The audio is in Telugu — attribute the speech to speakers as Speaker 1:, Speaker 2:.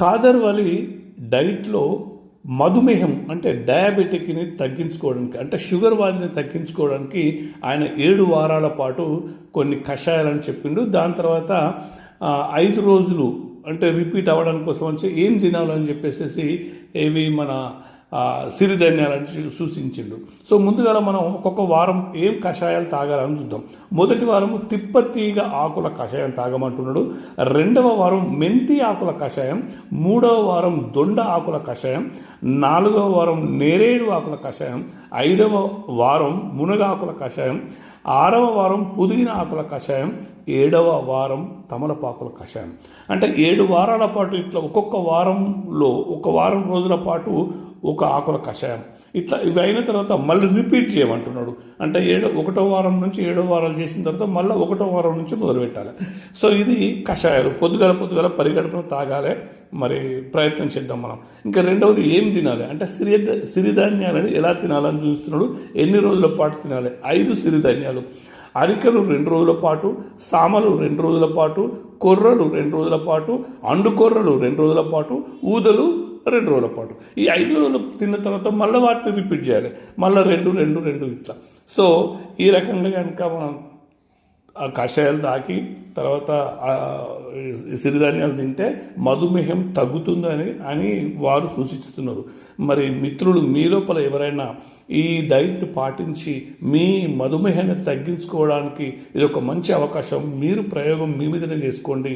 Speaker 1: కాదర్ వలి డైట్లో మధుమేహం అంటే డయాబెటిక్ని తగ్గించుకోవడానికి అంటే షుగర్ వ్యాధిని తగ్గించుకోవడానికి ఆయన ఏడు వారాల పాటు కొన్ని కషాయాలని చెప్పిండు. దాని తర్వాత ఐదు రోజులు అంటే రిపీట్ అవ్వడానికి కోసం వచ్చి ఏం తినాలని చెప్పేసి ఏవి మన సిరిధాన్యాలని సూచించిండు. సో ముందుగా మనం ఒక్కొక్క వారం ఏం కషాయాలు తాగాలని చూద్దాం. మొదటి వారం తిప్పతీగ ఆకుల కషాయం తాగమంటున్నాడు. రెండవ వారం మెంతి ఆకుల కషాయం. మూడవ వారం దొండ ఆకుల కషాయం. నాలుగవ వారం నేరేడు ఆకుల కషాయం. ఐదవ వారం మునగాకుల కషాయం. ఆరవ వారం పుదీనా ఆకుల కషాయం ఏడవ వారం తమలపాకుల కషాయం. అంటే ఏడు వారాల పాటు ఇట్లా ఒక్కొక్క వారంలో ఒక వారం రోజుల పాటు ఒక ఆకుల కషాయం. ఇట్లా ఇవి అయిన తర్వాత మళ్ళీ రిపీట్ చేయమంటున్నాడు. అంటే ఏడో ఒకటో వారం నుంచి ఏడో వారాలు చేసిన తర్వాత మళ్ళీ ఒకటో వారం నుంచి మొదలు పెట్టాలి సో ఇది కషాయాలు పొద్దుగల పొద్దుగల పరిగడపన తాగాలి మరి ప్రయత్నం చేద్దాం మనం. ఇంకా రెండవది ఏం తినాలి? అంటే సిరి సిరిధాన్యాలని ఎలా తినాలని చూస్తున్నాడు? ఎన్ని రోజుల పాటు తినాలి? ఐదు సిరిధాన్యాలు అరికలు రెండు రోజుల పాటు సామలు రెండు రోజుల పాటు కొర్రలు రెండు రోజుల పాటు అండు కొర్రలు రెండు రోజుల పాటు ఊదలు రెండు రోజుల పాటు. ఈ ఐదు రోజులు తిన్న తర్వాత మళ్ళీ వాటిని రిపీట్ చేయాలి. మళ్ళీ రెండు రెండు రెండు ఇట్లా. సో ఈ రకంగా కనుక మనం ఆ కషాయాలు తాకి తర్వాత సిరిధాన్యాలు తింటే మధుమేహం తగ్గుతుందని అని వారు సూచిస్తున్నారు. మరి మిత్రులు మీ లోపల ఎవరైనా ఈ డైట్ని పాటించి మీ మధుమేహాన్ని తగ్గించుకోవడానికి ఇది ఒక మంచి అవకాశం. మీరు ప్రయోగం మీ మీదనే చేసుకోండి.